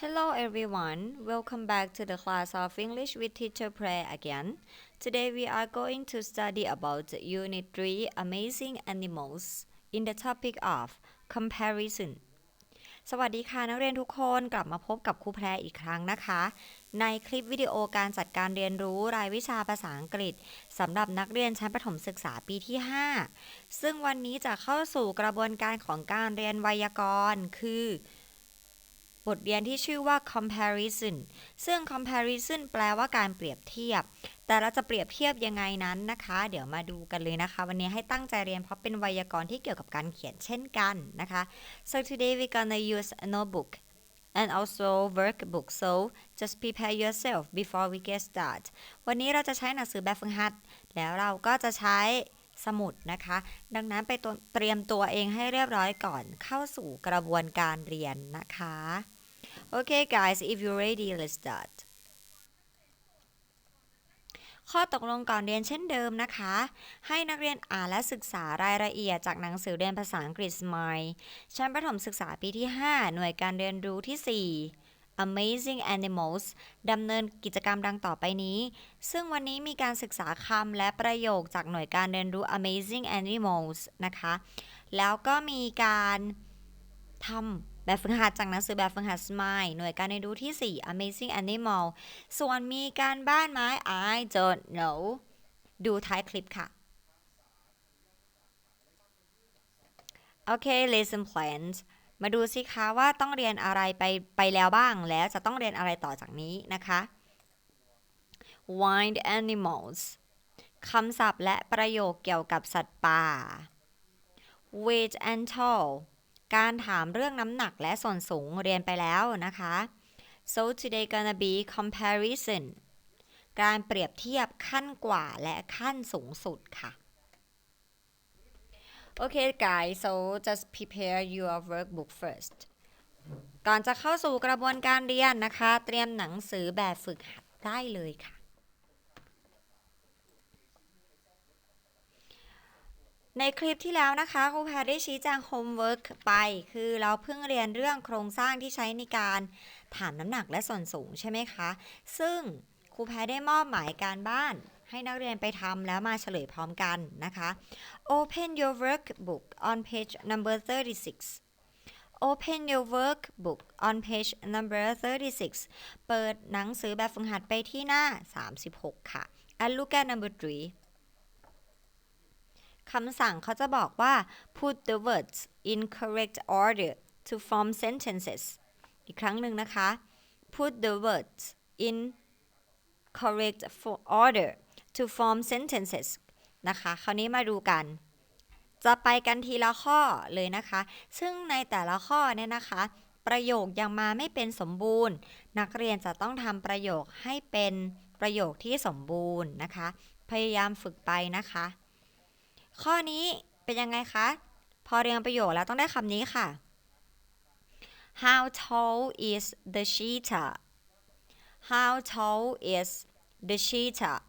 Hello everyone, welcome back to the class of English with Teacher Pray again. Today we are going to study about Unit 3 Amazing Animals in the topic of comparison. สวัสดีค่ะนักเรียนทุกคนกลับมาพบกับครูแพรอีกครั้งนะคะ ในคลิปวิดีโอการจัดการเรียนรู้รายวิชาภาษาอังกฤษสำหรับนักเรียนชั้นประถมศึกษาปีที่ 5 ซึ่งวันนี้จะเข้าสู่กระบวนการของการเรียนไวยากรณ์คือ บทเรียนที่ชื่อว่า comparison ซึ่ง comparison แปลว่าการเปรียบเทียบ แต่เราจะเปรียบเทียบยังไงนั้นนะคะ เดี๋ยวมาดูกันเลยนะคะ วันนี้ให้ตั้งใจเรียนเพราะเป็นไวยากรณ์ที่เกี่ยวกับการเขียนเช่นกันนะคะ so today we gonna use a notebook and also workbook so just prepare yourself before we get start วันนี้เราจะใช้หนังสือแบบฝึกหัด แล้วเราก็จะใช้สมุดนะคะ ดังนั้นไปตเตรียมตัวเองให้เรียบร้อยก่อนเข้าสู่กระบวนการเรียนนะคะ Okay guys if you're ready let's start ข้อตกลงก่อนเรียนเช่นเดิมนะคะ ให้นักเรียนอ่านและศึกษารายละเอียดจากหนังสือเรียนภาษาอังกฤษ Smile ชั้นประถมศึกษาปีที่ 5 หน่วยการเรียนรู้ที่ 4 Amazing Animals ดำเนินกิจกรรมดังต่อไปนี้ ซึ่งวันนี้มีการศึกษาคำและประโยคจากหน่วยการเรียนรู้ Amazing Animals นะคะ แล้วก็มีการทำ แบบฝึกหัดจากหนังสือแบบฝึกหัด Smile หน่วยการเรียนรู้ที่ 4 Amazing Animal ส่วนมีการบ้านไหม I don't know ดูท้ายคลิปค่ะ โอเค lesson plans มาดูสิคะว่าต้องเรียนอะไรไปไปแล้วบ้างแล้วจะต้องเรียนอะไรต่อจากนี้นะคะ wild animals คำศัพท์และประโยคเกี่ยวกับสัตว์ป่า weight and tall การถามเรื่องน้ำหนักและส่วนสูงเรียนไปแล้วนะคะ so today gonna be comparison การเปรียบเทียบขั้นกว่าและขั้นสูงสุดค่ะ Okay guys so just prepare your workbook first ก่อนจะเข้าสู่กระบวนการเรียนนะคะ เตรียมหนังสือแบบฝึกหัดได้เลยค่ะ ในคลิปที่แล้วนะคะครูแพรได้ชี้แจงโฮมเวิร์กไป คือเราเพิ่งเรียนเรื่องโครงสร้างที่ใช้ในการถามน้ำหนักและส่วนสูงใช่ไหมคะ ซึ่งครูแพรได้มอบหมายการบ้านให้นักเรียนไปทำแล้วมาเฉลยพร้อมกันนะคะ Open your workbook on page number 36 Open your workbook on page number 36 เปิดหนังสือแบบฝึกหัดไปที่หน้า 36 ค่ะ and look at number 3 คำสั่งเขาจะบอกว่า put the words in correct order to form sentences อีกครั้งหนึ่งนะคะ put the words in correct order to form sentences นะคะ คราวนี้มาดูกัน จะไปกันทีละข้อเลยนะคะ ซึ่งในแต่ละข้อเนี่ยนะคะ ประโยคยังมาไม่เป็นสมบูรณ์ นักเรียนจะต้องทำประโยคให้เป็นประโยคที่สมบูรณ์นะคะ พยายามฝึกไปนะคะ ข้อนี้เป็นยังไงคะ พอเรียนประโยคแล้วต้องได้คำนี้ค่ะ How tall is the cheetah How tall is the cheetah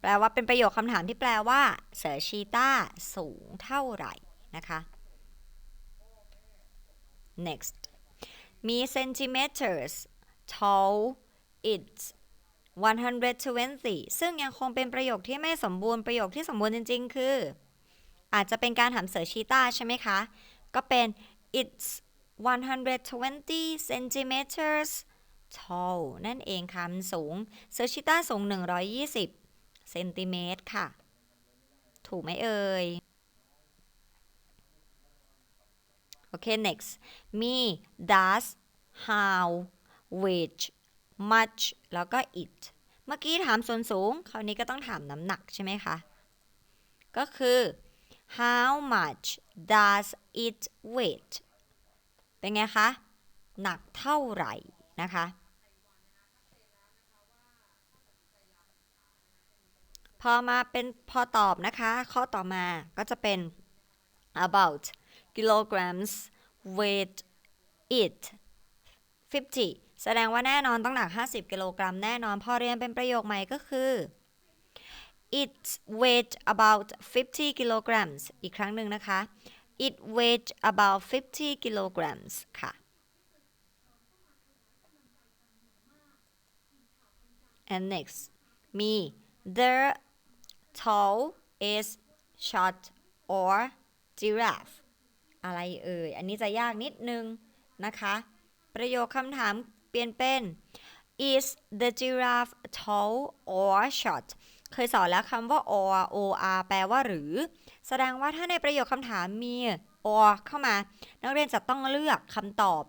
แปลว่าเป็นประโยคคำถามที่แปลว่า เสือชีต้าสูงเท่าไหร่นะคะ next มี centimeters tall it's 120 ซึ่งยังคงเป็นประโยคที่ไม่สมบูรณ์ประโยคที่สมบูรณ์จริง ๆ คือ อาจจะเป็นการถามเสือชีตาใช่ไหมคะ ก็เป็น it's 120 centimeters tall นั่นเองค่ะมันสูง เสือชีตาสูง 120 เซนติเมตรค่ะ ถูกไหมเอ่ยโอเค next มี does how which much แล้วก็ it เมื่อกี้ถามส่วนสูง คราวนี้ก็ต้องถามน้ำหนักใช่ไหมคะ ก็คือ how much does it weight เป็นไงคะ หนักเท่าไหร่นะคะ พอมาเป็นพอตอบนะคะ ข้อต่อมาก็จะเป็น about kilograms weight it 50 แสดงว่าแน่นอนต้องหนัก 50 กิโลกรัมแน่นอน พอเรียนเป็นประโยคใหม่ก็คือ it weighs about 50 kilograms อีกครั้งหนึ่งนะคะ it weighs about 50 kilograms ค่ะ and next me the tall is short or giraffe อะไรเอ่ย อันนี้จะยากนิดนึงนะคะ ประโยคคำถาม ปลี่ยนเป็น is the giraffe tall or short เคยสอนแล้วคำว่า or or แปลว่าหรือ แสดงว่าถ้าในประโยคคำถามมี or เข้ามา นักเรียนจะต้องเลือกคำตอบ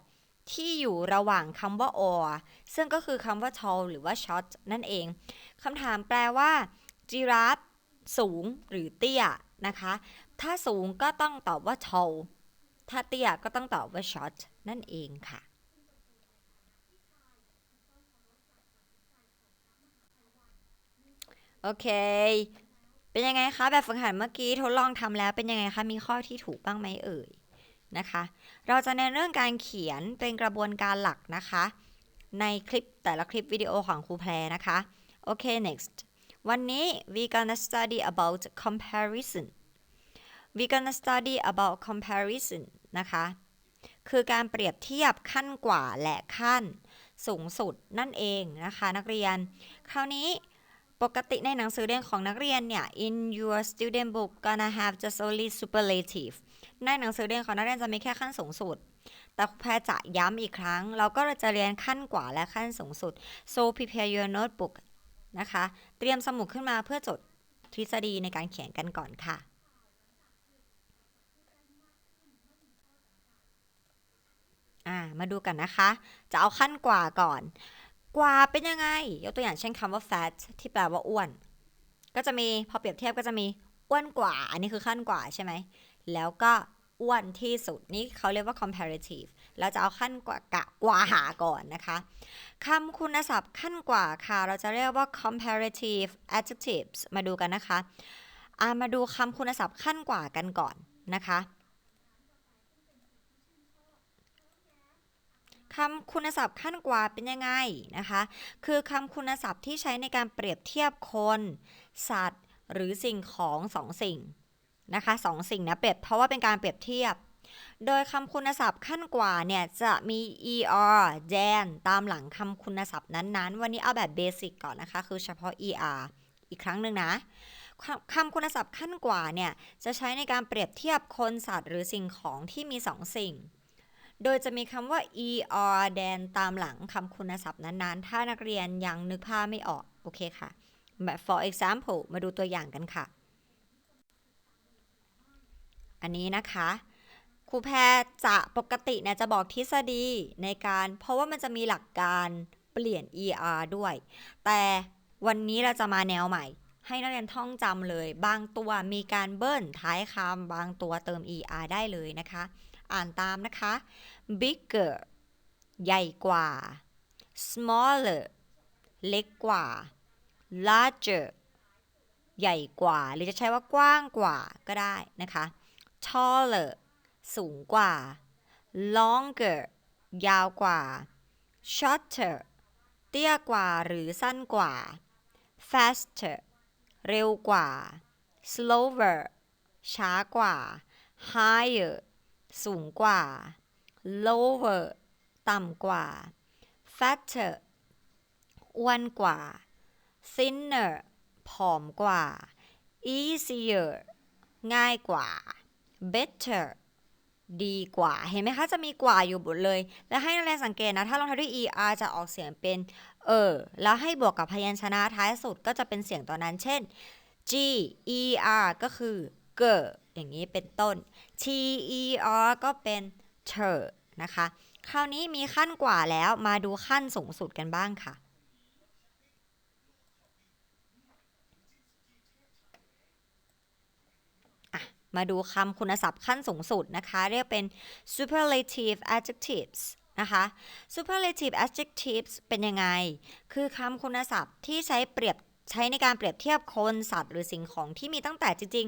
ที่อยู่ระหว่างคำว่า or ซึ่งก็คือคำว่า tall หรือว่า short นั่นเอง คำถามแปลว่า giraffe สูงหรือเตี้ยนะคะ ถ้าสูงก็ต้องตอบว่า tall ถ้าเตี้ยก็ต้องตอบว่า short นั่นเองค่ะ โอเค เป็นยังไงคะ แบบฝึกหัดเมื่อกี้ทดลองทำแล้วเป็นยังไงคะ มีข้อที่ถูกบ้างไหมเอ่ยนะคะ เราจะในเรื่องการเขียนเป็นกระบวนการหลักนะคะ ในคลิปแต่ละคลิปวิดีโอของครูแพรนะคะโอเค next วันนี้ we gonna study about comparison we gonna study about comparison นะคะ คือการเปรียบเทียบขั้นกว่าและขั้นสูงสุดนั่นเองนะคะ นักเรียน คราวนี้ ปกติในหนังสือเรียนของนักเรียนเนี่ย in your student book gonna have just only superlative ในหนังสือเรียนของนักเรียนจะมีแค่ขั้นสูงสุด แต่ครูแพรจะย้ำอีกครั้ง เราก็จะเรียนขั้นกว่าและขั้นสูงสุด so prepare your notebook นะคะ เตรียมสมุดขึ้นมาเพื่อจดทฤษฎีในการเขียนกันก่อนค่ะมาดูกันนะคะ จะเอาขั้นกว่าก่อน กว่าเป็นยังไง ยกตัวอย่างเช่นคำว่า fat ที่แปลว่าอ้วน ก็จะมีพอเปรียบเทียบก็จะมีอ้วนกว่า อันนี้คือขั้นกว่าใช่ไหม แล้วก็อ้วนที่สุดนี่เขาเรียกว่า comparative เราจะเอาขั้นกว่ากะกว่าหาก่อนนะคะคำคุณศัพท์ขั้นกว่าค่ะ เราจะเรียกว่า comparative adjectives มาดูกันนะคะามาดูคำคุณศัพท์ขั้นกว่ากันก่อนนะคะ คำคุณศัพท์ขั้นกว่าเป็นยังไงนะคะ คือคำคุณศัพท์ที่ใช้ในการเปรียบเทียบคน สัตว์ หรือสิ่งของสองสิ่งนะคะสองสิ่งนะเปรียบเพราะว่าเป็นการเปรียบเทียบ โดยคำคุณศัพท์ขั้นกว่าเนี่ยจะมี er แดนตามหลังคำคุณศัพท์นั้นๆ วันนี้เอาแบบเบสิกก่อนนะคะ คือเฉพาะ er อีกครั้งหนึ่งนะคำคุณศัพท์ขั้นกว่าเนี่ยจะใช้ในการเปรียบเทียบคนสัตว์หรือสิ่งของที่มีสองสิ่ง โดยจะมีคำว่า er แดนตามหลังคำคุณศัพท์นั้นๆ ถ้านักเรียนยังนึกภาพไม่ออก โอเคค่ะ แบบ for example มาดูตัวอย่างกันค่ะ อันนี้นะคะครูแพรจะปกติเนี่ยจะบอกทฤษฎีในการเพราะว่ามันจะมีหลักการเปลี่ยน er ด้วย แต่วันนี้เราจะมาแนวใหม่ ให้นักเรียนท่องจำเลย บางตัวมีการเบิ้ลท้ายคำบางตัวเติม er ได้เลยนะคะ อ่านตามนะคะ bigger ใหญ่กว่า smaller เล็กกว่า larger ใหญ่กว่า หรือจะใช้ว่ากว้างกว่าก็ได้นะคะ taller สูงกว่า longer ยาวกว่า shorter เตี้ยกว่าหรือสั้นกว่า faster เร็วกว่า slower ช้ากว่า higher สูงกว่า lower ต่ำกว่า fatter อ้วนกว่า thinner ผอมกว่า easier ง่ายกว่า better ดีกว่า เห็นไหมคะ จะมีกว่าอยู่บทเลย และให้นักเรียนสังเกตนะ ถ้าลงท้ายด้วย er จะออกเสียงเป็นเออ แล้วให้บวกกับพยัญชนะท้ายสุดก็จะเป็นเสียงตัวนั้น เช่น g er ก็คือ เกออย่างนี้เป็นต้น t er ก็เป็นเธอนะคะ คราวนี้มีขั้นกว่าแล้วมาดูขั้นสูงสุดกันบ้างค่ะ มาดูคำคุณศัพท์ขั้นสูงสุดนะคะ เรียกเป็น superlative adjectives นะคะ superlative adjectives เป็นยังไง คือคำคุณศัพท์ที่ใช้เปรียบใช้ในการเปรียบเทียบคนสัตว์หรือสิ่งของที่มีตั้งแต่จริง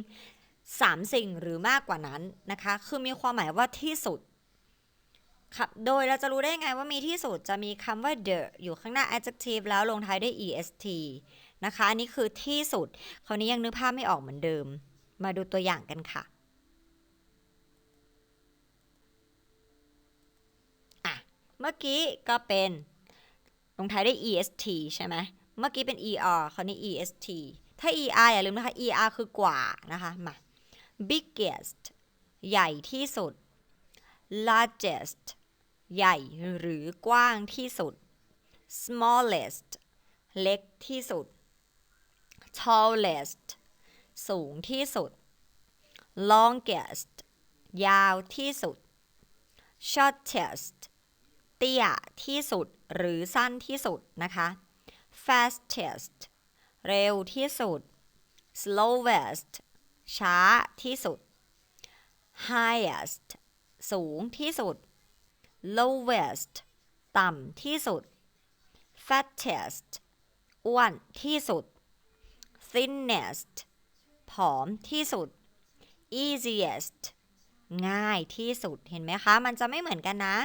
3 สิ่งหรือมากกว่านั้นนะคะ คือมีความหมายว่าที่สุดครับโดยเราจะรู้ได้ไงว่ามีที่สุดจะมีคำว่า the อยู่ข้างหน้า adjective แล้วลงท้ายด้วย est นะคะ อันนี้คือที่สุด คราวนี้ยังนึกภาพไม่ออกเหมือนเดิม มาดูตัวอย่างกันค่ะอะ เมื่อกี้ก็เป็นลงท้ายด้วย est ใช่ไหม เมื่อกี้เป็น er คราวนี้ est ถ้า er อย่าลืมนะคะ er คือกว่านะคะ มา biggest ใหญ่ที่สุด largest ใหญ่หรือกว้างที่สุด smallest เล็กที่สุด tallest สูงที่สุด longest ยาวที่สุด shortest เตี้ยที่สุดหรือสั้นที่สุดนะคะ fastest เร็วที่สุด slowest ช้าที่สุด highest สูงที่สุด lowest ต่ำที่สุด fattest อ้วนที่สุด thinnest ผอมที่สุด easiest ง่ายที่สุด เห็นไหมคะ มันจะไม่เหมือนกันนะ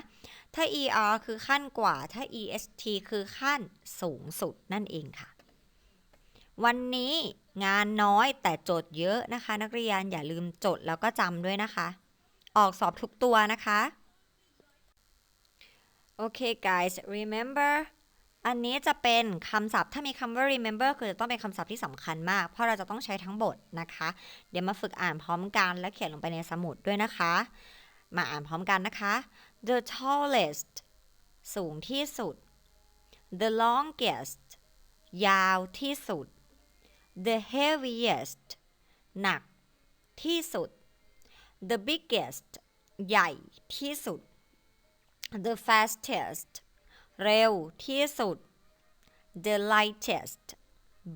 ถ้า er คือขั้นกว่า ถ้า est คือขั้นสูงสุดนั่นเองค่ะ วันนี้งานน้อยแต่โจทย์เยอะนะคะ นักเรียนอย่าลืมจดแล้วก็จำด้วยนะคะ ออกสอบทุกตัวนะคะ โอเค guys remember อันนี้จะเป็นคำศัพท์ถ้ามีคำว่า remember คือจะต้องเป็นคำศัพท์ที่สำคัญมาก เพราะเราจะต้องใช้ทั้งบทนะคะ เดี๋ยวมาฝึกอ่านพร้อมกันและเขียนลงไปในสมุดด้วยนะคะ มาอ่านพร้อมกันนะคะ the tallest สูงที่สุด the longest ยาวที่สุด the heaviest หนักที่สุด the biggest ใหญ่ที่สุด the fastest เร็วที่สุด the lightest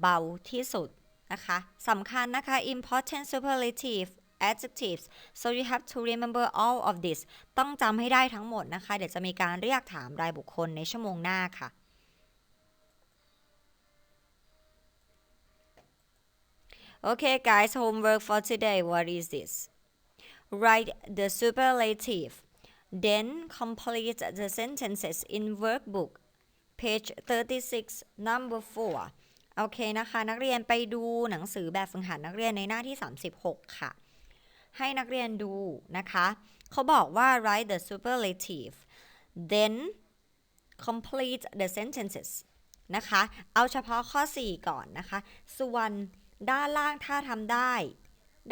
เบาที่สุดนะคะสำคัญนะคะ important superlative adjectives so you have to remember all of this ต้องจำให้ได้ทั้งหมดนะคะ เดี๋ยวจะมีการเรียกถามรายบุคคลในชั่วโมงหน้าค่ะ Okay guys homework for today what is this write the superlative then complete the sentences in workbook page 36 number 4 โอเคนะคะ นักเรียนไปดูหนังสือแบบฝึกหัดนักเรียนในหน้าที่ 36 ค่ะ ให้นักเรียนดูนะคะ เขาบอกว่า write the superlative then complete the sentences นะคะ เอาเฉพาะข้อ 4 ก่อนนะคะ ส่วน ด้านล่างถ้าทำได้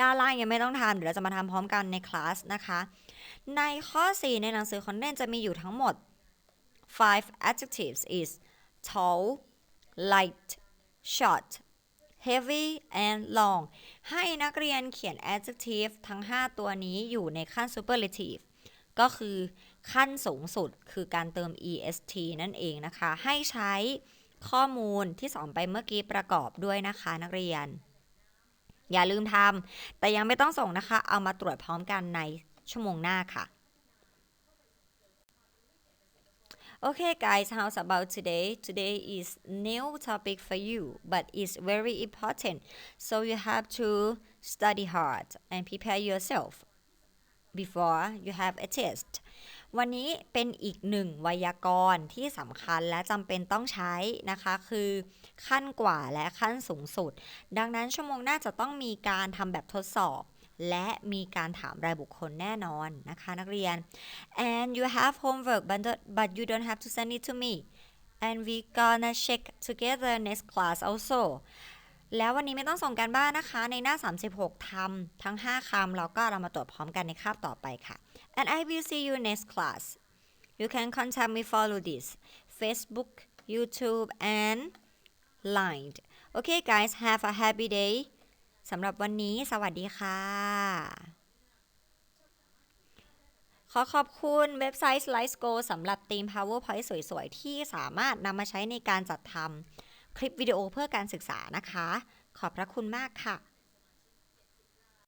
ด้านล่างยังไม่ต้องทำเดี๋ยวเราจะมาทำพร้อมกันในคลาสนะคะ ในข้อ 4 ในหนังสือคอนเทนต์จะมีอยู่ทั้งหมด five adjectives is tall light short heavy and long ให้นักเรียนเขียน adjective ทั้ง 5 ตัวนี้อยู่ในขั้น superlative ก็คือขั้นสูงสุดคือการเติม est นั่นเองนะคะ ให้ใช้ ข้อมูลที่สอนไปเมื่อกี้ประกอบด้วยนะคะนักเรียน อย่าลืมทำแต่ยังไม่ต้องส่งนะคะ เอามาตรวจพร้อมกันในชั่วโมงหน้าค่ะ Okay guys, how's about today? Today is new topic for you, but it's very important. So you have to study hard and prepare yourself before you have a test. วันนี้เป็นอีกหนึ่งไวยากรณ์ที่สำคัญและจำเป็นต้องใช้นะคะ คือขั้นกว่าและขั้นสูงสุด ดังนั้นชั่วโมงหน้าจะต้องมีการทำแบบทดสอบ และมีการถามรายบุคคลแน่นอนนะคะนักเรียน and you have homework but but you don't have to send it to me and we gonna check together next class also แล้ววันนี้ไม่ต้องส่งการบ้านนะคะ ในหน้า 36ทำทั้ง 5คำแล้วก็เรามาตรวจพร้อมกันในคาบต่อไปค่ะ and I will see you next class you can contact me follow this Facebook YouTube and Line okay guys have a happy day สำหรับวันนี้สวัสดีค่ะ ขอขอบคุณเว็บไซต์ SlideSgo สำหรับธีม PowerPoint สวยๆ ที่สามารถนำมาใช้ในการจัดทำคลิปวิดีโอเพื่อการศึกษานะคะ ขอบพระคุณมากค่ะ